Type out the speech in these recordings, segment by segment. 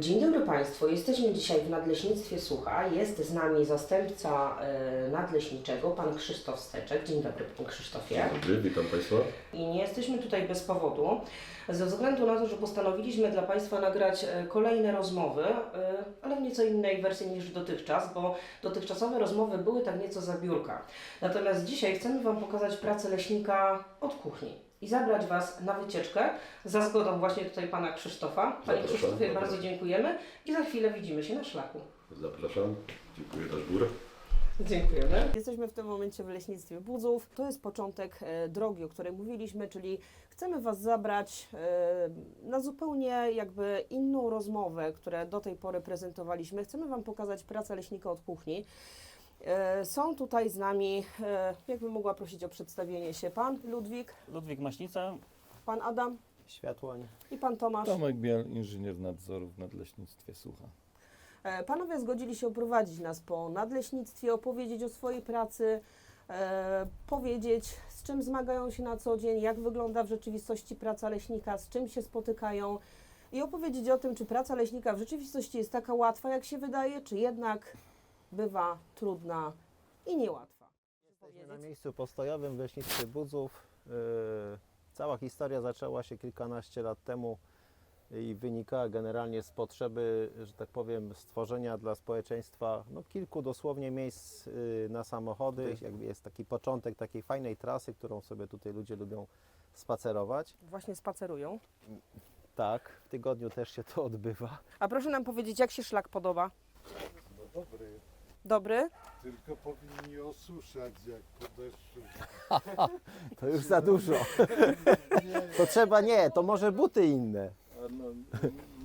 Dzień dobry Państwu. Jesteśmy dzisiaj w Nadleśnictwie Sucha. Jest z nami zastępca e, nadleśniczego, pan Krzysztof Steczek. Dzień dobry, panie Krzysztofie. Dzień dobry, witam Państwa. I nie jesteśmy tutaj bez powodu, ze względu na to, że postanowiliśmy dla Państwa nagrać e, kolejne rozmowy, e, ale w nieco innej wersji niż dotychczas, bo dotychczasowe rozmowy były tak nieco za biurka. Natomiast dzisiaj chcemy Wam pokazać pracę leśnika od kuchni i zabrać Was na wycieczkę za zgodą właśnie tutaj Pana Krzysztofa. Panie Zapraszam, Krzysztofie, zapraszam. bardzo dziękujemy i za chwilę widzimy się na szlaku. Zapraszam. Dziękuję za żbór. Dziękujemy. Jesteśmy w tym momencie w leśnictwie Budzów. To jest początek e, drogi, o której mówiliśmy, czyli chcemy Was zabrać e, na zupełnie jakby inną rozmowę, które do tej pory prezentowaliśmy. Chcemy Wam pokazać pracę leśnika od kuchni. E, Są tutaj z nami, e, jakbym mogła prosić o przedstawienie się, Pan Ludwik, Ludwik Maśnica, Pan Adam Światłoń. i Pan Tomasz. Tomek Biel, inżynier nadzoru w Nadleśnictwie Sucha. E, Panowie zgodzili się oprowadzić nas po nadleśnictwie, opowiedzieć o swojej pracy, e, powiedzieć z czym zmagają się na co dzień, jak wygląda w rzeczywistości praca leśnika, z czym się spotykają i opowiedzieć o tym, czy praca leśnika w rzeczywistości jest taka łatwa, jak się wydaje, czy jednak bywa trudna i niełatwa. Jesteśmy na miejscu postojowym w leśnictwie Budzów. Yy, Cała historia zaczęła się kilkanaście lat temu i wynikała generalnie z potrzeby, że tak powiem, stworzenia dla społeczeństwa no, kilku dosłownie miejsc yy, na samochody. Jakby jest taki początek takiej fajnej trasy, którą sobie tutaj ludzie lubią spacerować. Właśnie spacerują. Tak, w tygodniu też się to odbywa. A proszę nam powiedzieć, jak się szlak podoba? No dobry, Dobry? tylko powinni osuszać jak po deszczu. To już za dużo. Nie, To trzeba nie, to może buty inne. a no,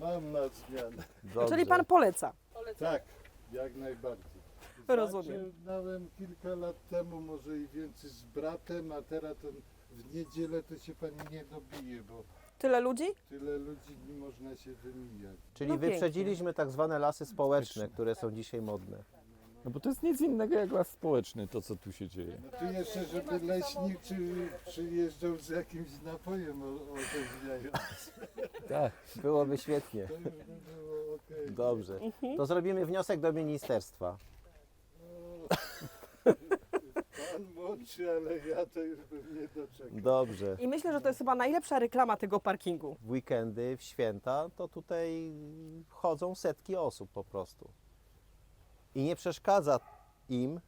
mam na zmianę. Dobrze. Czyli Pan poleca. Tak, jak najbardziej. Rozumiem. Zaczynałem kilka lat temu, może i więcej z bratem, a teraz to w niedzielę to się pani nie dobije, bo Tyle ludzi? tyle ludzi nie można się wymijać. Czyli No pięknie. wyprzedziliśmy tak zwane lasy społeczne, które są dzisiaj modne. No bo to jest nic innego jak las społeczny, to co tu się dzieje. No tu jeszcze, żeby leśniczy przyjeżdżał z jakimś napojem o- orzeźwiającym, Tak, byłoby świetnie. to już by było okej. Dobrze. To zrobimy wniosek do ministerstwa. Pan młodszy, ale ja to już bym nie doczekał. Dobrze. I myślę, że to jest chyba najlepsza reklama tego parkingu. W weekendy, w święta, to tutaj chodzą setki osób po prostu. I nie przeszkadza im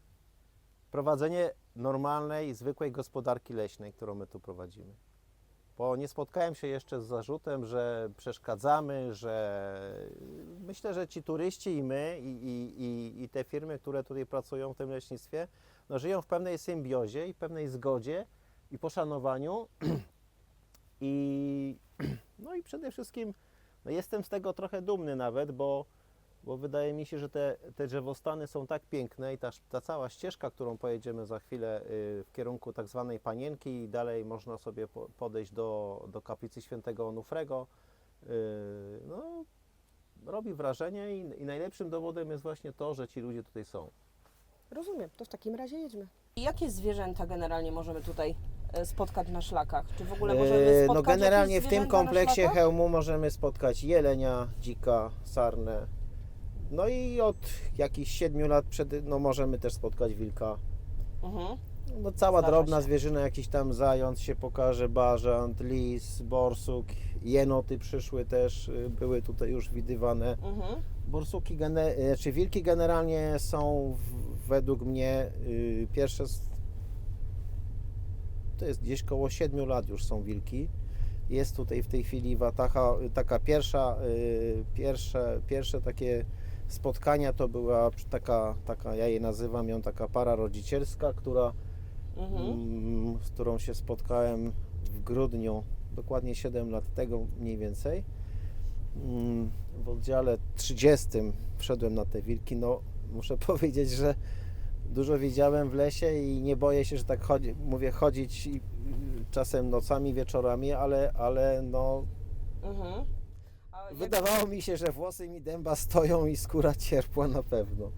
prowadzenie normalnej, zwykłej gospodarki leśnej, którą my tu prowadzimy. Bo nie spotkałem się jeszcze z zarzutem, że przeszkadzamy, że myślę, że ci turyści i my, i, i, i, te firmy, które tutaj pracują w tym leśnictwie, no, żyją w pewnej symbiozie i pewnej zgodzie i poszanowaniu. I, no i przede wszystkim no jestem z tego trochę dumny nawet, bo, bo wydaje mi się, że te, te drzewostany są tak piękne i ta, ta cała ścieżka, którą pojedziemy za chwilę y, w kierunku tak zwanej Panienki i dalej można sobie po, podejść do, do kaplicy świętego Onufrego, y, no, robi wrażenie i, i najlepszym dowodem jest właśnie to, że ci ludzie tutaj są. Rozumiem, to w takim razie jedźmy. Jakie zwierzęta generalnie możemy tutaj e, spotkać na szlakach? Czy w ogóle możemy E, spotkać No generalnie w tym kompleksie hełmu możemy spotkać jelenia, dzika, sarnę. No i od jakichś 7 lat przed, no możemy też spotkać wilka. Mhm. No cała Zdarza drobna się. zwierzyna, jakiś tam zając się pokaże, bażant, lis, borsuk, jenoty przyszły też, y, były tutaj już widywane. Mhm. Borsuki, gene, y, czy wilki generalnie są w, według mnie y, pierwsze, z, to jest gdzieś koło 7 lat już są wilki. Jest tutaj w tej chwili Watacha, y, taka pierwsza, y, pierwsze, pierwsze takie spotkania to była taka, taka, ja jej nazywam ją taka para rodzicielska, która, Mhm. mm, z którą się spotkałem w grudniu, dokładnie 7 lat tego mniej więcej. Mm, W oddziale 30 wszedłem na te wilki. No, muszę powiedzieć, że dużo widziałem w lesie i nie boję się, że tak chodzi, mówię chodzić y, czasem nocami, wieczorami, ale, ale no, Mhm. Wydawało mi się, że włosy mi dęba stoją i skóra cierpła na pewno.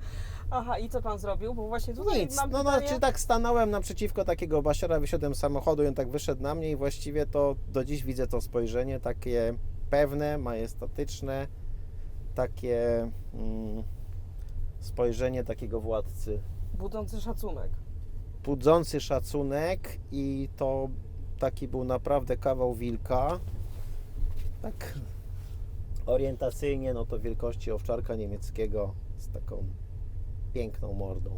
Aha, i co pan zrobił? Bo właśnie tutaj Nic, mam no pytanie. znaczy tak stanąłem naprzeciwko takiego basiora, wysiadłem z samochodu i on tak wyszedł na mnie i właściwie to do dziś widzę to spojrzenie takie pewne, majestatyczne, takie mm, spojrzenie takiego władcy. Budzący szacunek. Budzący szacunek i to taki był naprawdę kawał wilka. Tak orientacyjnie, no to wielkości owczarka niemieckiego z taką piękną mordą.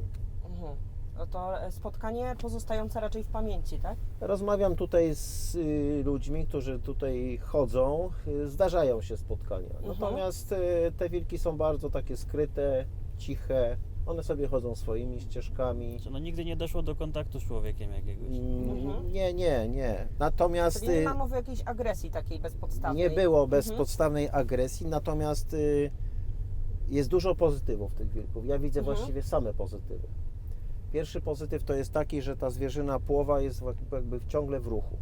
Mhm. No to spotkanie pozostające raczej w pamięci, tak? Rozmawiam tutaj z y, ludźmi, którzy tutaj chodzą. Y, Zdarzają się spotkania. Natomiast y, te wilki są bardzo takie skryte, ciche. One sobie chodzą swoimi ścieżkami. No nigdy nie doszło do kontaktu z człowiekiem jakiegoś. Mm, Mhm. Nie, nie, nie. Natomiast Czyli nie y, ma mowy o jakiejś agresji takiej bezpodstawnej. nie było Mhm. bezpodstawnej agresji, natomiast y, jest dużo pozytywów tych wilków. Ja widzę Mhm. właściwie same pozytywy. Pierwszy pozytyw to jest taki, że ta zwierzyna płowa jest jakby ciągle w ruchu.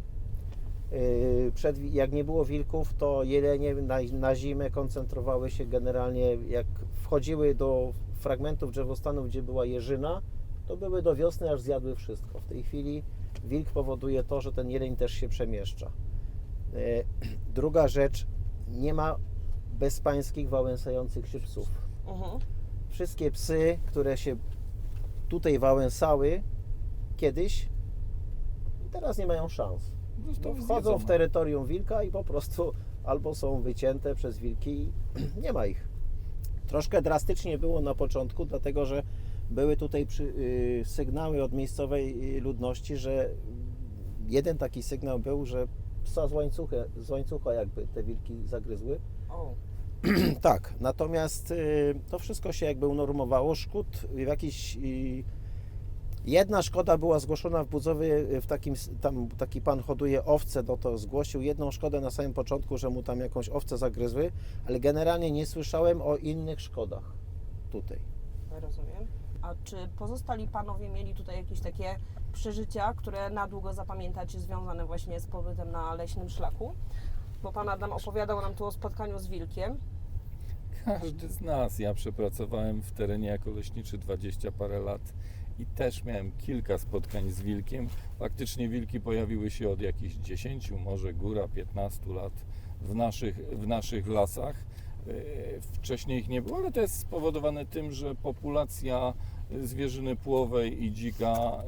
Yy, Przed, jak nie było wilków, to jelenie na, na zimę koncentrowały się generalnie, jak wchodziły do fragmentów drzewostanu, gdzie była jeżyna, to były do wiosny, aż zjadły wszystko. W tej chwili wilk powoduje to, że ten jeleń też się przemieszcza. Yy, Druga rzecz, nie ma bezpańskich, wałęsających się psów. Mhm. Wszystkie psy, które się tutaj wałęsały kiedyś, teraz nie mają szans. Bo wchodzą w terytorium wilka i po prostu albo są wycięte przez wilki i nie ma ich. Troszkę drastycznie było na początku, dlatego że były tutaj przy, y, sygnały od miejscowej y, ludności, że jeden taki sygnał był, że psa z łańcucha, z łańcucha jakby te wilki zagryzły. O. Tak, natomiast y, to wszystko się jakby unormowało. Szkód w jakiś. y, Jedna szkoda była zgłoszona w Budzowie, y, w takim, tam taki pan hoduje owce, no to zgłosił jedną szkodę na samym początku, że mu tam jakąś owcę zagryzły, ale generalnie nie słyszałem o innych szkodach tutaj. Rozumiem. A czy pozostali panowie mieli tutaj jakieś takie przeżycia, które na długo zapamiętacie, związane właśnie z pobytem na leśnym szlaku? Bo pan Adam opowiadał nam tu o spotkaniu z wilkiem. Każdy z nas. Ja przepracowałem w terenie jako leśniczy 20 parę lat i też miałem kilka spotkań z wilkiem. Faktycznie wilki pojawiły się od jakichś 10, może góra 15 lat w naszych, w naszych lasach. E, Wcześniej ich nie było, ale to jest spowodowane tym, że populacja zwierzyny płowej i dzika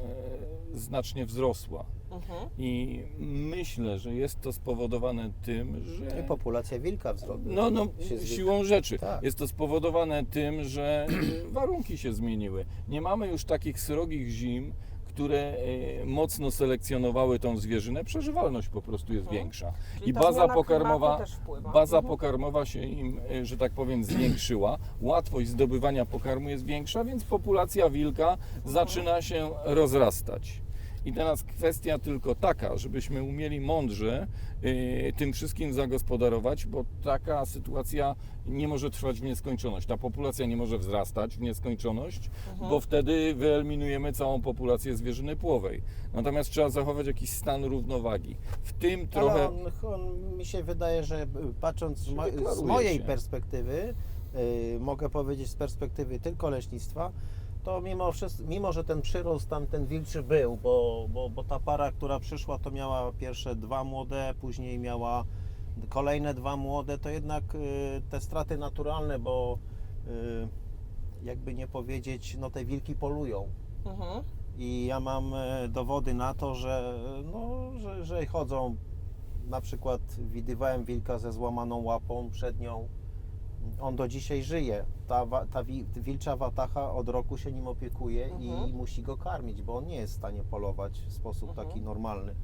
e, znacznie wzrosła. Mhm. I myślę, że jest to spowodowane tym, że. I populacja wilka wzrosła. No, no, siłą rzeczy. Tak. Jest to spowodowane tym, że warunki się zmieniły. Nie mamy już takich srogich zim, które y, mocno selekcjonowały tą zwierzynę. Przeżywalność po prostu jest Mhm. większa. Czyli I baza pokarmowa, baza Mhm. pokarmowa się im, y, że tak powiem, zwiększyła. Łatwość zdobywania pokarmu jest większa, więc populacja wilka zaczyna się rozrastać. I teraz kwestia tylko taka, żebyśmy umieli mądrze y, tym wszystkim zagospodarować, bo taka sytuacja nie może trwać w nieskończoność. Ta populacja nie może wzrastać w nieskończoność, Mhm. bo wtedy wyeliminujemy całą populację zwierzyny płowej. Natomiast trzeba zachować jakiś stan równowagi. W tym trochę. Ale on, on, mi się wydaje, że patrząc z, mo- z mojej się. perspektywy, y, mogę powiedzieć z perspektywy tylko leśnictwa, to mimo, wszystko, mimo że ten przyrost tam ten wilczy był, bo, bo, bo ta para, która przyszła, to miała pierwsze dwa młode, później miała kolejne dwa młode, to jednak y, te straty naturalne, bo y, jakby nie powiedzieć, no te wilki polują. Mhm. I ja mam e, dowody na to, że, no, że, że chodzą. Na przykład widywałem wilka ze złamaną łapą przednią. On do dzisiaj żyje. Ta, ta wi- wilcza watacha od roku się nim opiekuje Mhm. i musi go karmić, bo on nie jest w stanie polować w sposób Mhm. taki normalny.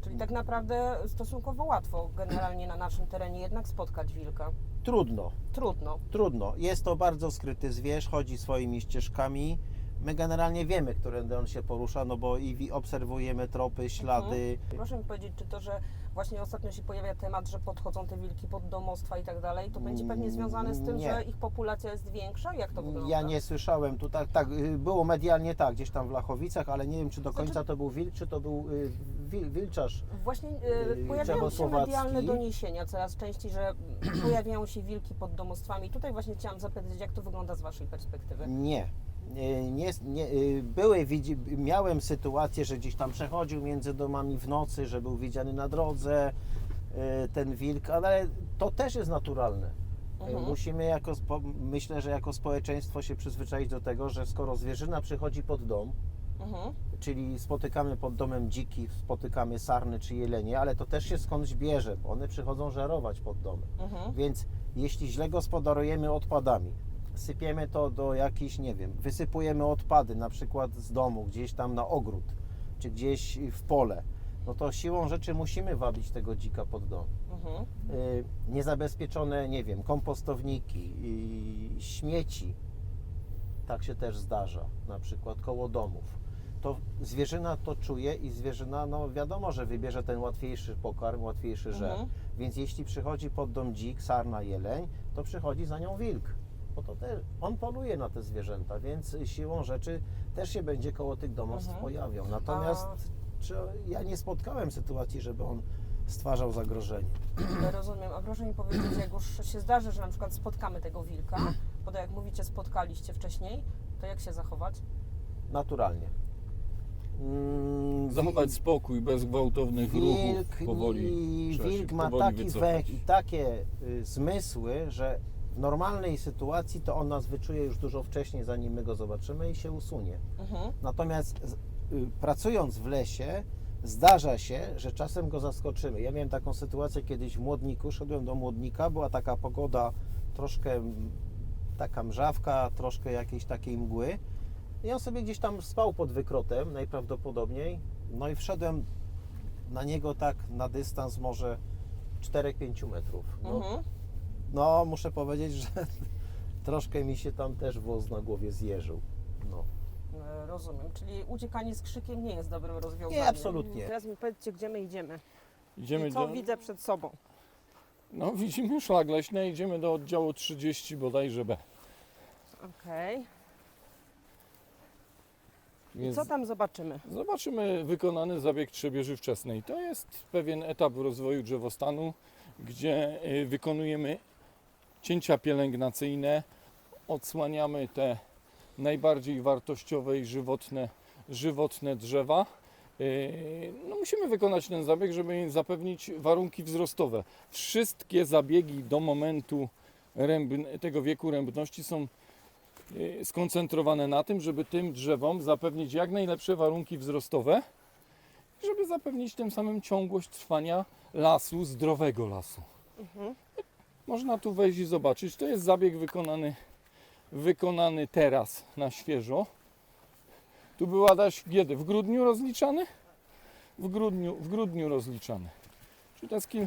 Czyli tak naprawdę stosunkowo łatwo generalnie na naszym terenie jednak spotkać wilka. Trudno, Trudno. trudno. Jest to bardzo skryty zwierz, chodzi swoimi ścieżkami. My generalnie wiemy, którędy on się porusza, no bo i obserwujemy tropy, ślady. Proszę mi powiedzieć, czy to, że właśnie ostatnio się pojawia temat, że podchodzą te wilki pod domostwa i tak dalej, to będzie pewnie związane z tym, Nie. że ich populacja jest większa? Jak to wygląda? Ja nie słyszałem tu tak, tak, y, było medialnie tak, gdzieś tam w Lachowicach, ale nie wiem czy do Znaczy- końca to był wilk, czy to był y, wil, wilczarz. Właśnie Yy, pojawiają się medialne doniesienia coraz częściej, że pojawiają się wilki pod domostwami. Tutaj właśnie chciałam zapytać, jak to wygląda z Waszej perspektywy? Nie. Nie, nie, nie, y, były, miałem sytuację, że gdzieś tam przechodził między domami w nocy, że był widziany na drodze y, ten wilk, ale to też jest naturalne. Mhm. Musimy jako, myślę, że jako społeczeństwo się przyzwyczaić do tego, że skoro zwierzyna przychodzi pod dom, Mhm. czyli spotykamy pod domem dziki, spotykamy sarny czy jelenie, ale to też się skądś bierze, bo one przychodzą żerować pod domy. Mhm. Więc jeśli źle gospodarujemy odpadami, sypiemy to do jakichś, nie wiem, wysypujemy odpady na przykład z domu, gdzieś tam na ogród, czy gdzieś w pole, no to siłą rzeczy musimy wabić tego dzika pod dom. Mhm. Y, Niezabezpieczone, nie wiem, kompostowniki, y, śmieci, tak się też zdarza, na przykład koło domów. To zwierzyna to czuje i zwierzyna, no wiadomo, że wybierze ten łatwiejszy pokarm, łatwiejszy żer. Mhm. Więc jeśli przychodzi pod dom dzik, sarna, jeleń, to przychodzi za nią wilk. Bo to też, on poluje na te zwierzęta, więc siłą rzeczy też się będzie koło tych domostw Mhm. pojawiał. Natomiast czy, ja nie spotkałem sytuacji, żeby on stwarzał zagrożenie. Ja rozumiem. A proszę mi powiedzieć, jak już się zdarzy, że na przykład spotkamy tego wilka, bo tak jak mówicie, spotkaliście wcześniej, to jak się zachować? Naturalnie. Mm, Zachować spokój, bez gwałtownych ruchów, powoli. wilk ma powoli taki wycofać. węch i takie y, zmysły, że w normalnej sytuacji to on nas wyczuje już dużo wcześniej, zanim my go zobaczymy i się usunie. Mhm. Natomiast y, pracując w lesie, zdarza się, że czasem go zaskoczymy. Ja miałem taką sytuację kiedyś w Młodniku, szedłem do Młodnika, była taka pogoda troszkę taka mrzawka, troszkę jakiejś takiej mgły. I on sobie gdzieś tam spał pod wykrotem najprawdopodobniej. No i wszedłem na niego tak na dystans może 4-5 metrów. No, Mhm. No muszę powiedzieć, że troszkę mi się tam też włos na głowie zjeżył. No. E, Rozumiem. Czyli uciekanie z krzykiem nie jest dobrym rozwiązaniem. Nie, absolutnie. Teraz mi powiedzcie, gdzie my idziemy. Idziemy I co do, widzę przed sobą. no widzimy szlak leśny, idziemy do oddziału 30 bodajże B. Okej. I Więc co tam zobaczymy? Zobaczymy wykonany zabieg trzebieży wczesnej. To jest pewien etap rozwoju drzewostanu, gdzie y, wykonujemy cięcia pielęgnacyjne, odsłaniamy te najbardziej wartościowe i żywotne, żywotne drzewa. Y, No musimy wykonać ten zabieg, żeby zapewnić warunki wzrostowe. Wszystkie zabiegi do momentu tego wieku rębności są y, skoncentrowane na tym, żeby tym drzewom zapewnić jak najlepsze warunki wzrostowe, żeby zapewnić tym samym ciągłość trwania lasu, zdrowego lasu. Mhm. Można tu wejść i zobaczyć. To jest zabieg wykonany, wykonany teraz na świeżo. Tu był Adaś kiedy? W grudniu rozliczany? W grudniu, w grudniu rozliczany. Czyli to jest, kil,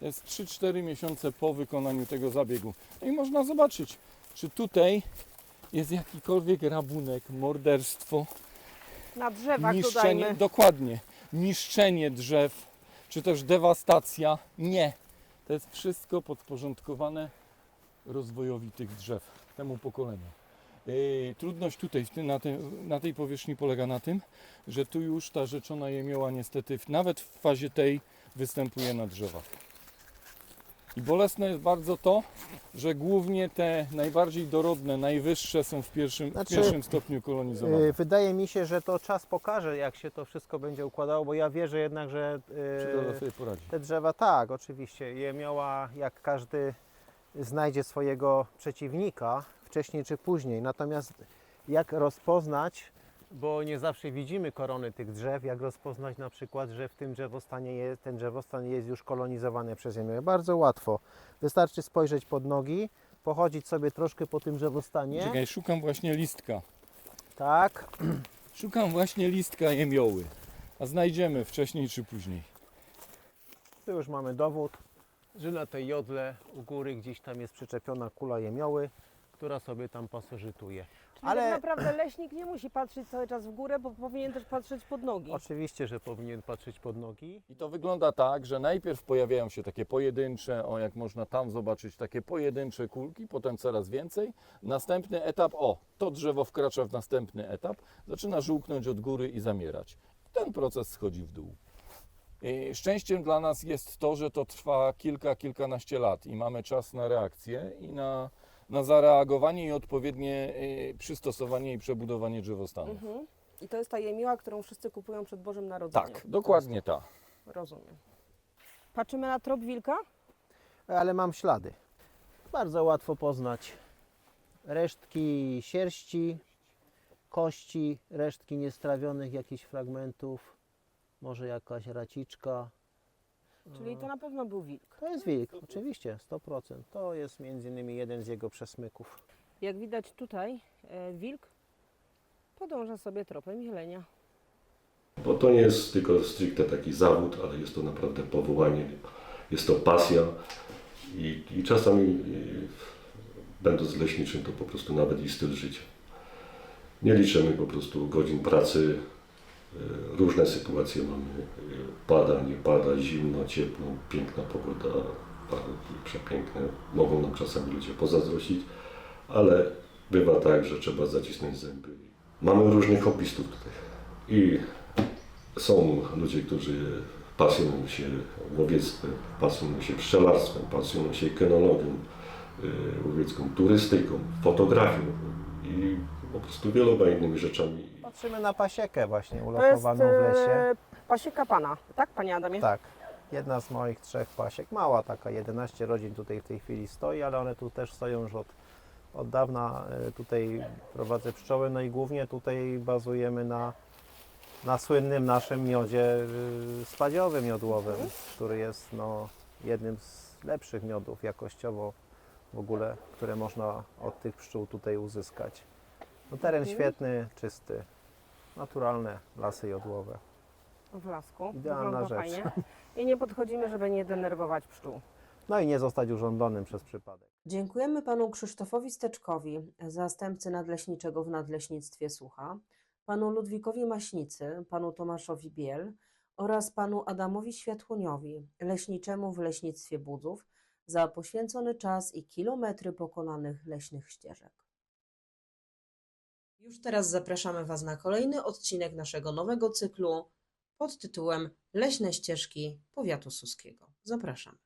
to jest 3-4 miesiące po wykonaniu tego zabiegu. No i można zobaczyć, czy tutaj jest jakikolwiek rabunek, morderstwo, Na drzewach niszczenie, dodajmy. dokładnie, niszczenie drzew, czy też dewastacja. Nie. To jest wszystko podporządkowane rozwojowi tych drzew, temu pokoleniu. Yy, trudność tutaj na, tej, na tej powierzchni polega na tym, że tu już ta rzeczona jemioła niestety nawet w fazie tej występuje na drzewach. I bolesne jest bardzo to, że głównie te najbardziej dorodne, najwyższe są w pierwszym, Znaczy, w pierwszym stopniu kolonizowane. Y, Wydaje mi się, że to czas pokaże, jak się to wszystko będzie układało, bo ja wierzę jednak, że y, poradzi. te drzewa, tak, oczywiście, jemioła, jak każdy znajdzie swojego przeciwnika, wcześniej czy później. Natomiast jak rozpoznać, bo nie zawsze widzimy korony tych drzew, jak rozpoznać na przykład, że w tym drzewostanie jest, ten drzewostan jest już kolonizowany przez jemiołę? Bardzo łatwo. Wystarczy spojrzeć pod nogi, pochodzić sobie troszkę po tym drzewostanie. Czekaj, szukam właśnie listka. Tak, Szukam właśnie listka jemioły. A znajdziemy wcześniej czy później. Tu już mamy dowód, że na tej jodle u góry gdzieś tam jest przyczepiona kula jemioły, która sobie tam pasożytuje. Czyli Ale- tak naprawdę leśnik nie musi patrzeć cały czas w górę, bo powinien też patrzeć pod nogi. Oczywiście, że powinien patrzeć pod nogi. I to wygląda tak, że najpierw pojawiają się takie pojedyncze, o jak można tam zobaczyć, takie pojedyncze kulki, potem coraz więcej. Następny etap, o, to drzewo wkracza w następny etap, zaczyna żółknąć od góry i zamierać. Ten proces schodzi w dół. I Szczęściem dla nas jest to, że to trwa kilka, kilkanaście lat i mamy czas na reakcję i na, na zareagowanie i odpowiednie y, przystosowanie i przebudowanie drzewostanu. Mhm. I to jest ta jemiła, którą wszyscy kupują przed Bożym Narodzeniem. Tak, dokładnie tak. Rozumiem. Patrzymy na trop wilka? Ale mam ślady. Bardzo łatwo poznać resztki sierści, kości, resztki niestrawionych jakichś fragmentów, może jakaś raciczka. Czyli to na pewno był wilk. To jest wilk, oczywiście, 100%. To jest między innymi jeden z jego przesmyków. Jak widać tutaj, e, wilk podąża sobie tropem jelenia. Bo to nie jest tylko stricte taki zawód, ale jest to naprawdę powołanie, jest to pasja i, i czasami y, będąc leśniczym to po prostu nawet i styl życia. Nie liczymy po prostu godzin pracy, różne sytuacje mamy, y, pada, nie pada, zimno, ciepło, piękna pogoda, przepiękne, mogą nam czasami ludzie pozazdrościć, ale bywa tak, że trzeba zacisnąć zęby. Mamy różnych hobbystów tutaj i są ludzie, którzy pasjonują się łowiectwem, pasjonują się pszczelarstwem, pasjonują się kenologią, yy, łowiecką turystyką, fotografią i po prostu wieloma innymi rzeczami. Patrzymy na pasiekę właśnie ulokowaną w lesie. e, pasieka pana, tak panie Adamie? Tak, jedna z moich trzech pasiek, mała taka, 11 rodzin tutaj w tej chwili stoi, ale one tu też stoją już od, od dawna. E, Tutaj prowadzę pszczoły, no i głównie tutaj bazujemy na, na słynnym naszym miodzie y, spadziowym, miodłowym, który jest no, jednym z lepszych miodów jakościowo w ogóle, które można od tych pszczół tutaj uzyskać. No, teren Mhm. świetny, czysty, naturalne lasy jodłowe. W lasku. Idealna Wygląda rzecz. Fajnie. I nie podchodzimy, żeby nie denerwować pszczół. No i nie zostać urządzonym przez przypadek. Dziękujemy panu Krzysztofowi Steczkowi, zastępcy nadleśniczego w Nadleśnictwie Sucha, panu Ludwikowi Maśnicy, panu Tomaszowi Biel oraz panu Adamowi Światłoniowi, leśniczemu w Leśnictwie Budzów, za poświęcony czas i kilometry pokonanych leśnych ścieżek. Już teraz zapraszamy Was na kolejny odcinek naszego nowego cyklu pod tytułem Leśne ścieżki powiatu suskiego. Zapraszamy.